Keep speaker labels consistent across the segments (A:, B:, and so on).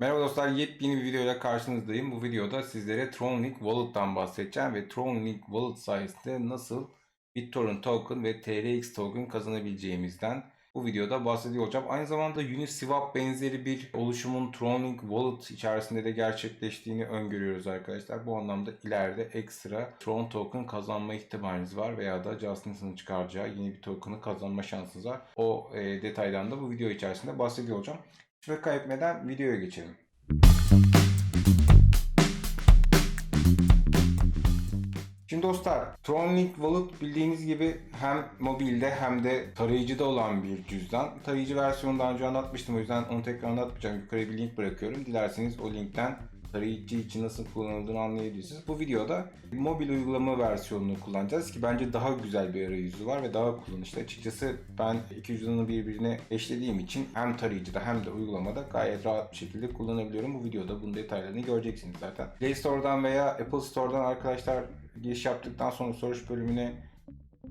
A: Merhaba dostlar, yepyeni bir videoyla karşınızdayım. Bu videoda sizlere Tronlink Wallet'tan bahsedeceğim ve Tronlink Wallet sayesinde nasıl BitTorrent token ve TRX token kazanabileceğimizden bu videoda bahsediyor olacağım. Aynı zamanda Uniswap benzeri bir oluşumun Tronlink Wallet içerisinde de gerçekleştiğini öngörüyoruz arkadaşlar. Bu anlamda ileride ekstra Tron token kazanma ihtimaliniz var veya da Justice'ın çıkaracağı yeni bir token'ı kazanma şansınız var. O e, detaydan da bu video içerisinde bahsediyor olacağım. Ve kaybetmeden videoya geçelim. Şimdi dostlar, Tronlink Wallet bildiğiniz gibi hem mobilde hem de tarayıcıda olan bir cüzdan. Tarayıcı versiyonu daha önce anlatmıştım o yüzden onu tekrar anlatmayacağım. Yukarıya bir link bırakıyorum. Dilerseniz o linkten tarayıcı için nasıl kullanıldığını anlayabilirsiniz. Bu videoda mobil uygulama versiyonunu kullanacağız ki bence daha güzel bir arayüzü var ve daha kullanışlı. Açıkçası ben iki cüzdanı birbirine eşlediğim için hem tarayıcıda hem de uygulamada gayet rahat bir şekilde kullanabiliyorum. Bu videoda bunun detaylarını göreceksiniz zaten. Play Store'dan veya Apple Store'dan arkadaşlar giriş yaptıktan sonra soruş bölümüne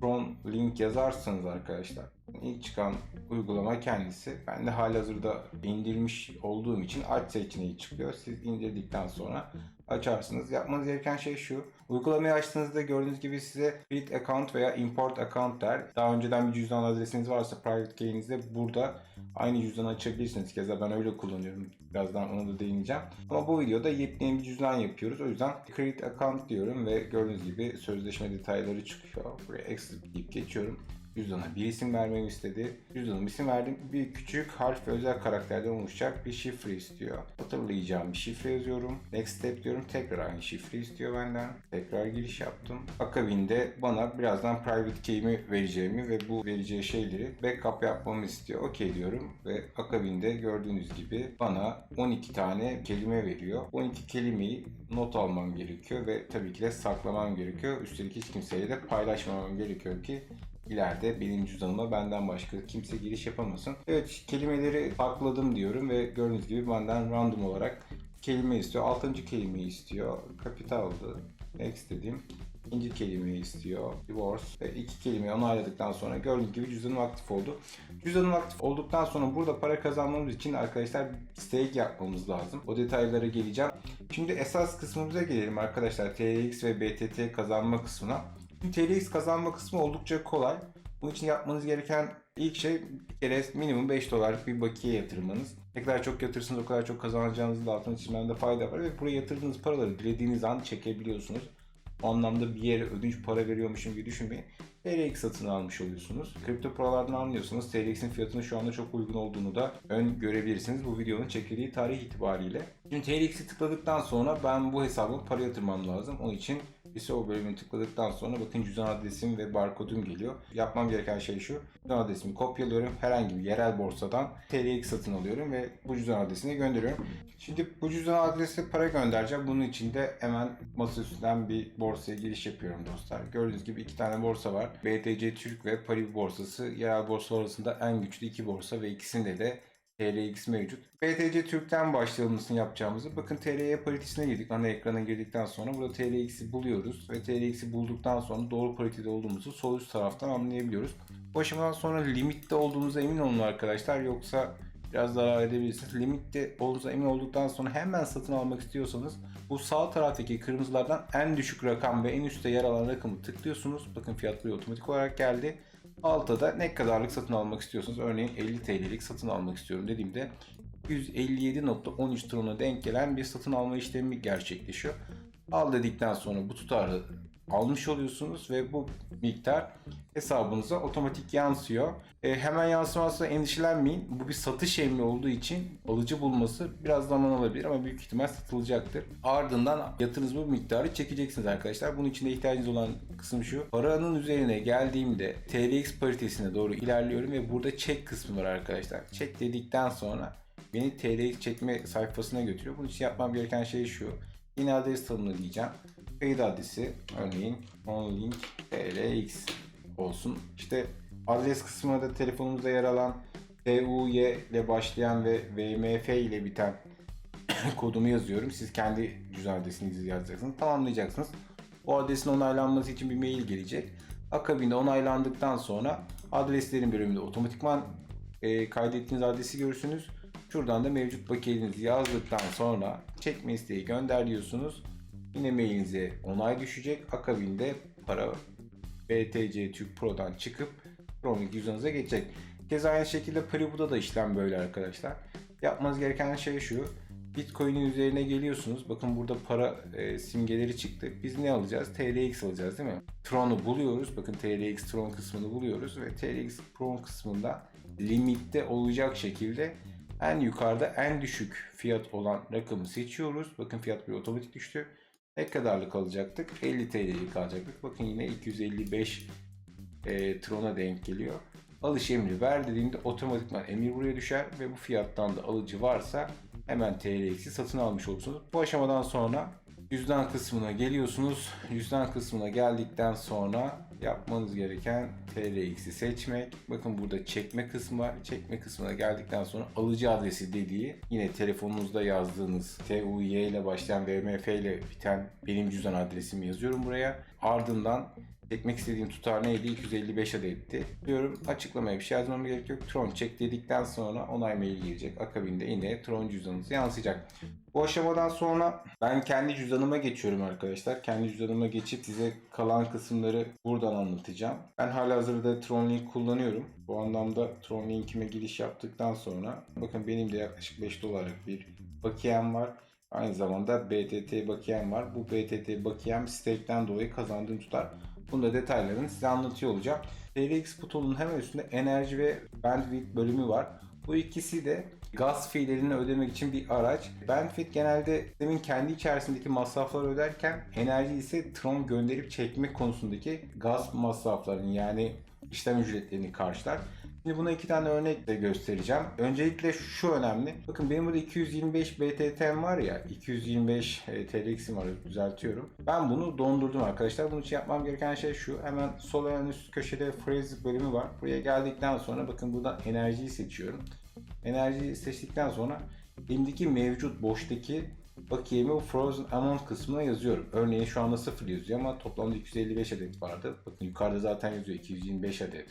A: Tron link yazarsınız arkadaşlar. İlk çıkan uygulama kendisi. Ben de halihazırda indirmiş olduğum için aç seçeneği çıkıyor. Siz indirdikten sonra açarsınız. Yapmanız gereken şey şu. Uygulamayı açtığınızda gördüğünüz gibi size create account veya import account der. Daha önceden bir cüzdan adresiniz varsa private key'inizde burada aynı cüzdanı açabilirsiniz. Keza ben öyle kullanıyorum. Birazdan onu da değineceğim. Ama bu videoda yepyeni bir cüzdan yapıyoruz. O yüzden create account diyorum ve gördüğünüz gibi sözleşme detayları çıkıyor. Buraya exit deyip geçiyorum. Cüzdana bir isim vermemi istedi. Cüzdanıma isim verdim. Bir küçük harf ve özel karakterden oluşacak bir şifre istiyor. Hatırlayacağım bir şifre yazıyorum. Next step diyorum. Tekrar aynı şifre istiyor benden. Tekrar giriş yaptım. Akabinde bana birazdan private key'imi vereceğimi ve bu vereceği şeyleri backup yapmamı istiyor. Okey diyorum ve akabinde gördüğünüz gibi bana 12 tane kelime veriyor. 12 kelimeyi not almam gerekiyor ve tabii ki de saklamam gerekiyor. Üstelik hiç kimseyle de paylaşmamam gerekiyor ki ileride benim cüzdanıma benden başka kimse giriş yapamasın. Evet kelimeleri sakladım diyorum ve gördüğünüz gibi benden random olarak kelime istiyor. Altıncı kelimeyi istiyor. Kapitaldı. Next dedim. İkinci kelimeyi istiyor. Divorce. Ve iki kelimeyi onayladıktan sonra gördüğünüz gibi cüzdanım aktif oldu. Cüzdanım aktif olduktan sonra burada para kazanmamız için arkadaşlar stake yapmamız lazım. O detaylara geleceğim. Şimdi esas kısmımıza gelelim arkadaşlar. TRX ve BTT kazanma kısmına. TRX kazanma kısmı oldukça kolay. Bunun için yapmanız gereken ilk şey bir kere minimum 5 dolarlık bir bakiye yatırmanız. Ne kadar çok yatırırsanız o kadar çok kazanacağınızı da altını çizmemde fayda var ve buraya yatırdığınız paraları dilediğiniz an çekebiliyorsunuz. O anlamda bir yere ödünç para veriyormuşum gibi düşünmeyin. TRX satın almış oluyorsunuz. Kripto paralardan anlıyorsunuz. TRX'in fiyatının şu anda çok uygun olduğunu da ön görebilirsiniz bu videonun çekildiği tarih itibariyle. Şimdi TRX'i tıkladıktan sonra ben bu hesabıma para yatırmam lazım. Onun için ISO bölümünü tıkladıktan sonra bakın cüzdan adresim ve barkodum geliyor. Yapmam gereken şey şu. Cüzdan adresimi kopyalıyorum. Herhangi bir yerel borsadan TRX satın alıyorum ve bu cüzdan adresine gönderiyorum. Şimdi bu cüzdan adresine para göndereceğim. Bunun için de hemen masaüstünden bir borsaya giriş yapıyorum dostlar. Gördüğünüz gibi iki tane borsa var. BTC Türk ve Paribu borsası. Yerel borsa arasında en güçlü iki borsa ve ikisinde de TRX mevcut. BTC Türk'ten başlayalım nasıl yapacağımızı. Bakın TRY paritesine girdik. Ana ekrana girdikten sonra burada TRX'i buluyoruz. Ve TRX'i bulduktan sonra doğru paritede olduğumuzu sol üst taraftan anlayabiliyoruz. Bu aşamadan sonra limitte olduğunuza emin olun arkadaşlar. Yoksa biraz zarar edebilirsiniz. Limitte olduğunuza emin olduktan sonra hemen satın almak istiyorsanız bu sağ taraftaki kırmızılardan en düşük rakam ve en üstte yer alan rakamı tıklıyorsunuz. Bakın fiyatları otomatik olarak geldi. Altta da ne kadarlık satın almak istiyorsanız örneğin 50 TL'lik satın almak istiyorum dediğimde 157.13 tron'a denk gelen bir satın alma işlemi gerçekleşiyor. Al dedikten sonra bu tutarı almış oluyorsunuz ve bu miktar hesabınıza otomatik yansıyor. E, hemen yansımazsa endişelenmeyin. Bu bir satış emri olduğu için alıcı bulması biraz zaman alabilir ama büyük ihtimal satılacaktır. Ardından yatırınız bu miktarı çekeceksiniz arkadaşlar. Bunun için de ihtiyacınız olan kısım şu. Paranın üzerine geldiğimde TRX paritesine doğru ilerliyorum ve burada çek kısmı var arkadaşlar. Çek dedikten sonra beni TRX çekme sayfasına götürüyor. Bunun için yapmam gereken şey şu. Yine adres tanımlı diyeceğim. Kayıt adresi örneğin onlink trx olsun. İşte adres kısmına da telefonumuzda yer alan TUY ile başlayan ve VMF ile biten kodumu yazıyorum. Siz kendi cüzdan adresinizi yazacaksınız. Tamamlayacaksınız. O adresin onaylanması için bir mail gelecek. Akabinde onaylandıktan sonra adreslerin bölümünde otomatikman e, kaydettiğiniz adresi görürsünüz. Şuradan da mevcut bakiyenizi yazdıktan sonra çekme isteği gönder diyorsunuz. Yine mailinize onay düşecek. Akabinde para BTC Türk Pro'dan çıkıp Pro'nun cüzdanınıza geçecek. Keza aynı şekilde Paribu'da da işlem böyle arkadaşlar. Yapmanız gereken şey şu. Bitcoin'in üzerine geliyorsunuz. Bakın burada para e, simgeleri çıktı. Biz ne alacağız? TRX alacağız değil mi? Tron'u buluyoruz. Bakın TRX Tron kısmını buluyoruz ve TRX Tron kısmında limitte olacak şekilde en yukarıda en düşük fiyat olan rakamı seçiyoruz. Bakın fiyat bir otomatik düştü. Ne kadarlık alacaktık? 50 TL'lik alacaktık. Bakın yine 255 e, Tron'a denk geliyor. Alış emri ver dediğimde otomatikman emir buraya düşer ve bu fiyattan da alıcı varsa hemen TRX'i satın almış olursunuz. Bu aşamadan sonra cüzdan kısmına geliyorsunuz. Cüzdan kısmına geldikten sonra yapmanız gereken TRX'i seçmek. Bakın burada çekme kısmı var. Çekme kısmına geldikten sonra alıcı adresi dediği yine telefonunuzda yazdığınız TUY ile başlayan VMF ile biten benim cüzdan adresimi yazıyorum buraya. Ardından Çekmek istediğim tutar neydi? 255 adetti. Diyorum açıklamaya bir şey yazmam gerek yok. Tron çek dedikten sonra onay mail gelecek. Akabinde yine Tron cüzdanınız yansıyacak. Bu aşamadan sonra ben kendi cüzdanıma geçiyorum arkadaşlar. Kendi cüzdanıma geçip size kalan kısımları buradan anlatacağım. Ben hala hazırda Tronlink kullanıyorum. Bu anlamda Tronlink'ime giriş yaptıktan sonra bakın benim de yaklaşık 5 dolarlık bir bakiyem var. Aynı zamanda BTT bakiyem var. Bu BTT bakiyem stake'den dolayı kazandığım tutar. Bunda detaylarını size anlatıyor olacağım. TRX butonunun hemen üstünde enerji ve bandwidth bölümü var. Bu ikisi de gaz fiillerini ödemek için bir araç. Bandwidth genelde sistemin kendi içerisindeki masrafları öderken enerji ise Tron gönderip çekmek konusundaki gaz masraflarını yani işlem ücretlerini karşılar. Şimdi buna iki tane örnek de göstereceğim. Öncelikle şu önemli. Bakın benim burada 225 BTT'm var ya. 225 e, TRX'im var düzeltiyorum. Ben bunu dondurdum arkadaşlar. Bunun için yapmam gereken şey şu. Hemen sol en üst köşede phrase bölümü var. Buraya geldikten sonra bakın buradan enerjiyi seçiyorum. Enerjiyi seçtikten sonra elimdeki mevcut boştaki bakiyemi o frozen amount kısmına yazıyorum. Örneğin şu anda 0 yazıyor ama toplamda 255 adet vardı. Bakın yukarıda zaten yazıyor 225 adet.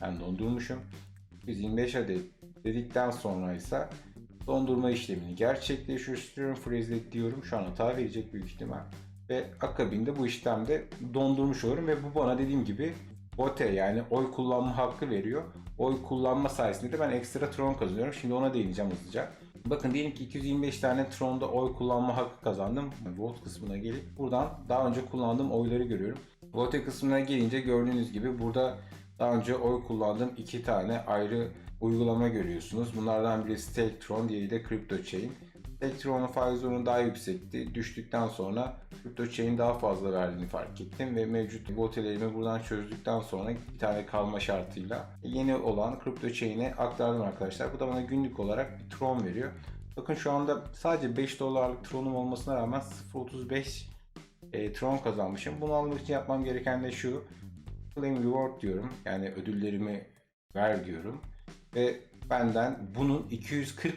A: Ben dondurmuşum. 125 adet dedikten sonra ise dondurma işlemini gerçekleştiriyorum. Freeze diyorum. Şu an hata verecek büyük ihtimal. Ve akabinde bu işlemde dondurmuş olurum ve bu bana dediğim gibi vote yani oy kullanma hakkı veriyor. Oy kullanma sayesinde de ben ekstra tron kazanıyorum. Şimdi ona değineceğim hızlıca. Bakın diyelim ki 225 tane Tron'da oy kullanma hakkı kazandım. Vote kısmına gelip buradan daha önce kullandığım oyları görüyorum. Vote kısmına gelince gördüğünüz gibi burada daha önce oy kullandığım iki tane ayrı uygulama görüyorsunuz. Bunlardan biri StakeTron, diğeri de CryptoChain. StakeTron'un faiz oranı daha yüksekti. Düştükten sonra CryptoChain daha fazla verdiğini fark ettim ve mevcut votelerimi buradan çözdükten sonra bir tane kalma şartıyla yeni olan CryptoChain'e aktardım arkadaşlar. Bu da bana günlük olarak bir Tron veriyor. Bakın şu anda sadece 5 dolarlık Tron'um olmasına rağmen 0.35 e, Tron kazanmışım. Bunu almak için yapmam gereken de şu. Claim reward diyorum. Yani ödüllerimi ver diyorum. Ve benden bunun 240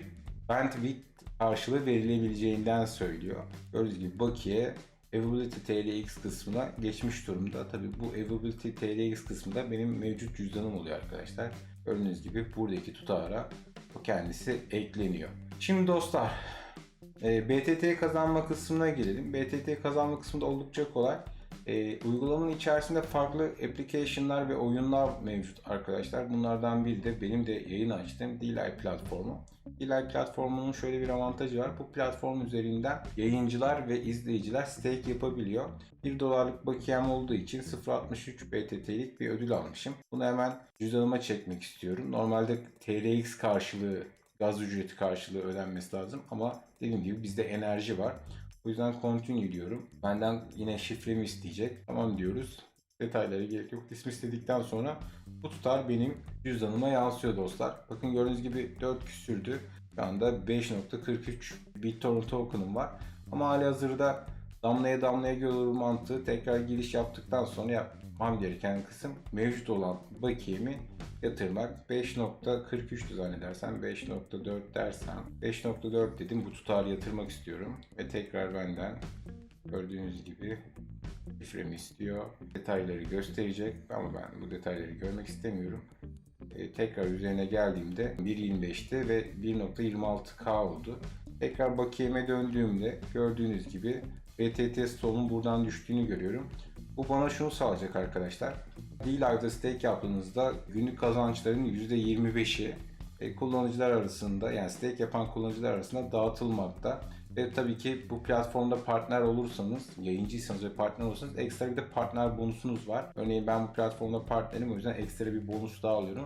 A: bandwidth karşılığı verilebileceğinden söylüyor. Gördüğünüz gibi bakiye Availability TLX kısmına geçmiş durumda. Tabi bu Availability TLX kısmında benim mevcut cüzdanım oluyor arkadaşlar. Gördüğünüz gibi buradaki tutara bu kendisi ekleniyor. Şimdi dostlar e, BTT kazanma kısmına gelelim. BTT kazanma kısmında oldukça kolay. E, uygulamanın içerisinde farklı application'lar ve oyunlar mevcut arkadaşlar. Bunlardan biri de benim de yayın açtığım Delay platformu. Delay platformunun şöyle bir avantajı var. Bu platform üzerinden yayıncılar ve izleyiciler stake yapabiliyor. 1 dolarlık bakiyem olduğu için 0.63 BTT'lik bir ödül almışım. Bunu hemen cüzdanıma çekmek istiyorum. Normalde TRX karşılığı gaz ücreti karşılığı ödenmesi lazım ama dediğim gibi bizde enerji var. O yüzden continue diyorum. Benden yine şifremi isteyecek. Tamam diyoruz. Detaylara gerek yok. İsmi istedikten sonra bu tutar benim cüzdanıma yansıyor dostlar. Bakın gördüğünüz gibi 4 küsürdü. Şu anda 5.43 BitTorrent token'ım var. Ama hali hazırda damlaya damlaya görülür mantığı tekrar giriş yaptıktan sonra yapmam gereken kısım mevcut olan bakiyemi yatırmak. 5.43'tü zannedersem 5.4 dersem 5.4 dedim bu tutarı yatırmak istiyorum ve tekrar benden gördüğünüz gibi şifremi istiyor. Detayları gösterecek ama ben bu detayları görmek istemiyorum. E, tekrar üzerine geldiğimde 1.25'ti ve 1.26K oldu. Tekrar bakiyeme döndüğümde gördüğünüz gibi BTT stoğumun buradan düştüğünü görüyorum. Bu bana şunu sağlayacak arkadaşlar. D-Live'da stake yaptığınızda günlük kazançların %25'i e, kullanıcılar arasında yani stake yapan kullanıcılar arasında dağıtılmakta. Ve tabii ki bu platformda partner olursanız, yayıncıysanız ve partner olursanız ekstra bir de partner bonusunuz var. Örneğin ben bu platformda partnerim o yüzden ekstra bir bonus daha alıyorum.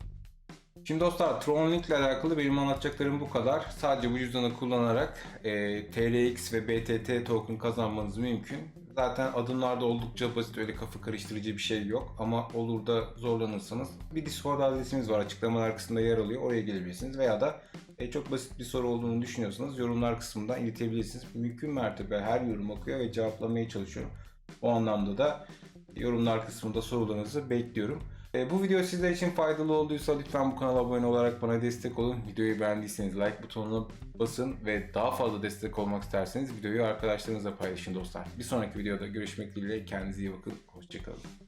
A: Şimdi dostlar Tronlink ile alakalı benim anlatacaklarım bu kadar. Sadece bu cüzdanı kullanarak e, TRX ve BTT token kazanmanız mümkün. Zaten adımlarda oldukça basit öyle kafa karıştırıcı bir şey yok. Ama olur da zorlanırsanız bir Discord adresimiz var açıklamalar kısmında yer alıyor. Oraya gelebilirsiniz veya da e, çok basit bir soru olduğunu düşünüyorsanız yorumlar kısmından iletebilirsiniz. Mümkün mertebe her yorum okuyor ve cevaplamaya çalışıyorum. O anlamda da yorumlar kısmında sorularınızı bekliyorum. E, bu video sizler için faydalı olduysa lütfen bu kanala abone olarak bana destek olun. Videoyu beğendiyseniz like butonuna basın ve daha fazla destek olmak isterseniz videoyu arkadaşlarınızla paylaşın dostlar. Bir sonraki videoda görüşmek dileğiyle kendinize iyi bakın. Hoşçakalın.